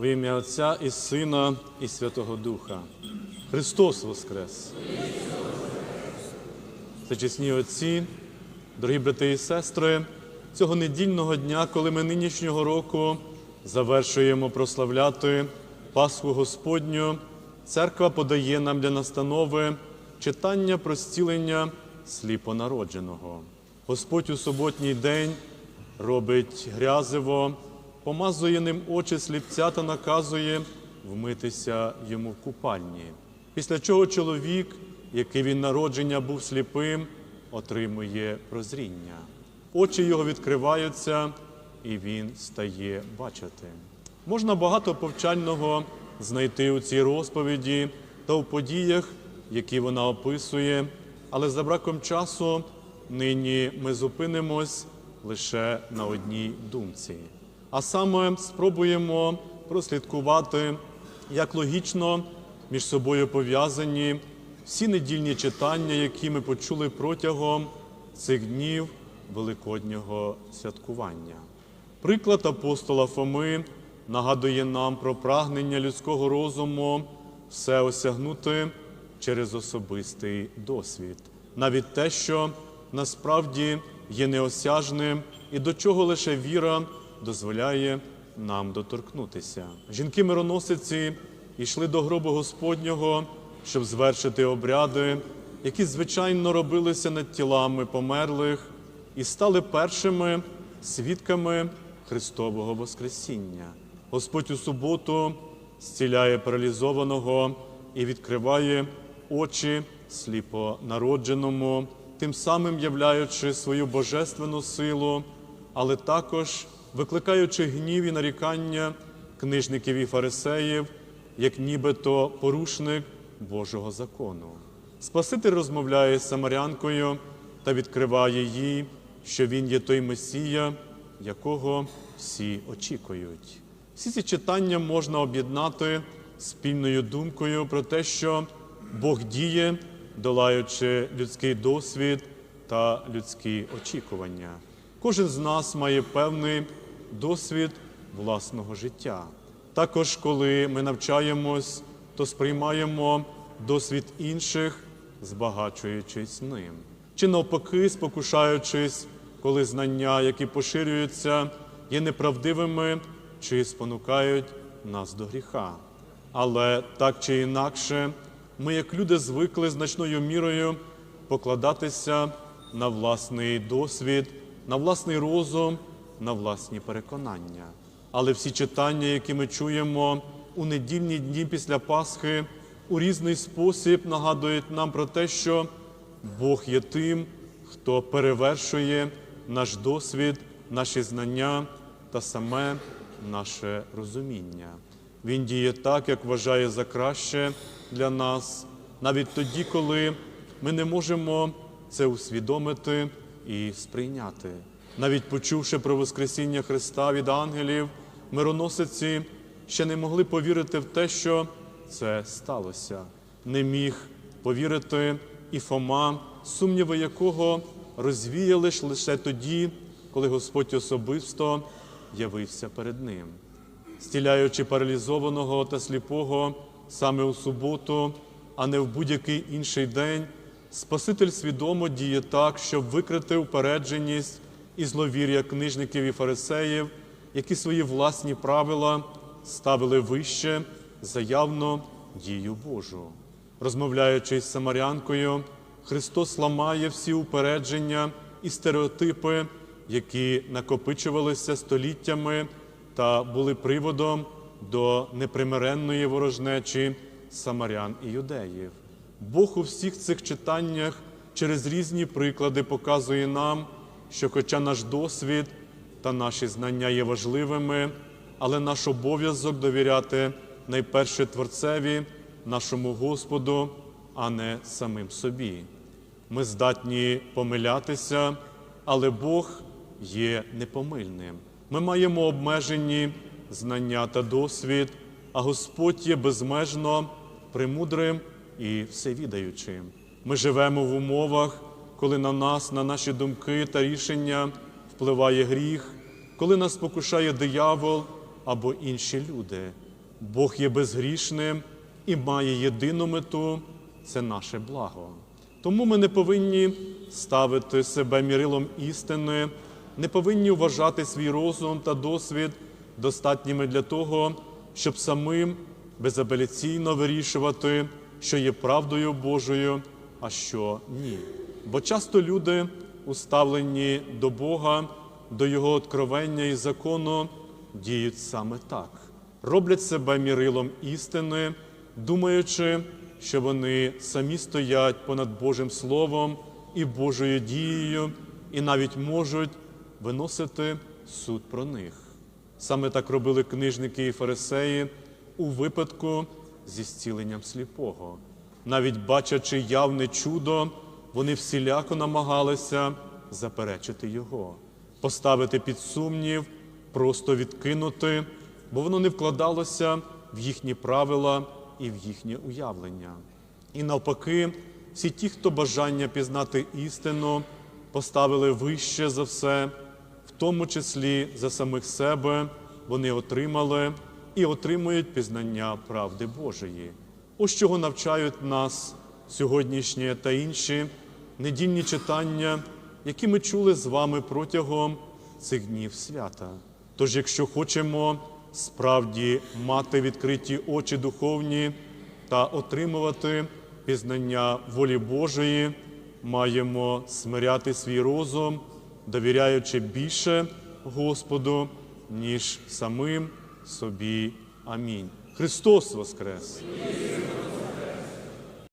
В ім'я Отця і Сина, і Святого Духа. Христос Воскрес! Зачесні отці, дорогі брати і сестри, цього недільного дня, коли ми нинішнього року завершуємо прославляти Пасху Господню, церква подає нам для настанови читання про зцілення сліпонародженого. Господь у суботній день робить грязиво, помазує ним очі сліпця та наказує вмитися йому в купальні. Після чого чоловік, який він народження був сліпим, отримує прозріння. Очі його відкриваються, і він стає бачити. Можна багато повчального знайти у цій розповіді та у подіях, які вона описує, але за браком часу нині ми зупинимось лише на одній думці. А саме спробуємо прослідкувати, як логічно між собою пов'язані всі недільні читання, які ми почули протягом цих днів Великоднього святкування. Приклад апостола Фоми нагадує нам про прагнення людського розуму все осягнути через особистий досвід, навіть те, що насправді є неосяжним і до чого лише віра дозволяє нам доторкнутися. Жінки-мироносиці йшли до гробу Господнього, щоб звершити обряди, які звичайно робилися над тілами померлих, і стали першими свідками Христового Воскресіння. Господь у суботу зціляє паралізованого і відкриває очі сліпонародженому, тим самим являючи свою божественну силу, але також викликаючи гнів і нарікання книжників і фарисеїв, як нібито порушник Божого закону. Спаситель розмовляє з самарянкою та відкриває їй, що він є той Месія, якого всі очікують. Всі ці читання можна об'єднати спільною думкою про те, що Бог діє, долаючи людський досвід та людські очікування. Кожен з нас має певний досвід власного життя. Також, коли ми навчаємось, то сприймаємо досвід інших, збагачуючись ним. Чи навпаки, спокушаючись, коли знання, які поширюються, є неправдивими чи спонукають нас до гріха. Але так чи інакше, ми, як люди, звикли значною мірою покладатися на власний досвід, на власний розум, на власні переконання. Але всі читання, які ми чуємо у недільні дні після Пасхи, у різний спосіб нагадують нам про те, що Бог є тим, хто перевершує наш досвід, наші знання та саме наше розуміння. Він діє так, як вважає за краще для нас, навіть тоді, коли ми не можемо це усвідомити і сприйняти. Навіть почувши про Воскресіння Христа від ангелів, мироносиці ще не могли повірити в те, що це сталося. Не міг повірити і Фома, сумніви якого розвіяли лише тоді, коли Господь особисто явився перед ним. Стіляючи паралізованого та сліпого саме у суботу, а не в будь-який інший день, Спаситель свідомо діє так, щоб викрити упередженість і зловір'я книжників і фарисеїв, які свої власні правила ставили вище за явно дію Божу. Розмовляючи з самарянкою, Христос ламає всі упередження і стереотипи, які накопичувалися століттями та були приводом до непримиренної ворожнечі самарян і юдеїв. Бог у всіх цих читаннях через різні приклади показує нам, що, хоча наш досвід та наші знання є важливими, але наш обов'язок довіряти найперше Творцеві, нашому Господу, а не самим собі. Ми здатні помилятися, але Бог є непомильним. Ми маємо обмежені знання та досвід, а Господь є безмежно премудрим і всевідаючим. Ми живемо в умовах, коли на нас, на наші думки та рішення впливає гріх, коли нас спокушає диявол або інші люди. Бог є безгрішним і має єдину мету це наше благо. Тому ми не повинні ставити себе мірилом істини, не повинні вважати свій розум та досвід достатніми для того, щоб самим безапеляційно вирішувати, що є правдою Божою, а що ні. Бо часто люди, уставлені до Бога, до Його откровення і закону, діють саме так, роблять себе мірилом істини, думаючи, що вони самі стоять понад Божим Словом і Божою дією, і навіть можуть виносити суд про них. Саме так робили книжники і фарисеї у випадку зі зціленням сліпого. Навіть бачачи явне чудо, вони всіляко намагалися заперечити його, поставити під сумнів, просто відкинути, бо воно не вкладалося в їхні правила і в їхнє уявлення. І навпаки, всі ті, хто бажання пізнати істину, поставили вище за все, в тому числі за самих себе, вони отримали і отримують пізнання правди Божої. Ось чого навчають нас сьогоднішні та інші недільні читання, які ми чули з вами протягом цих днів свята. Тож, якщо хочемо справді мати відкриті очі духовні та отримувати пізнання волі Божої, маємо смиряти свій розум, довіряючи більше Господу, ніж самим собі. Амінь. Христос Воскрес!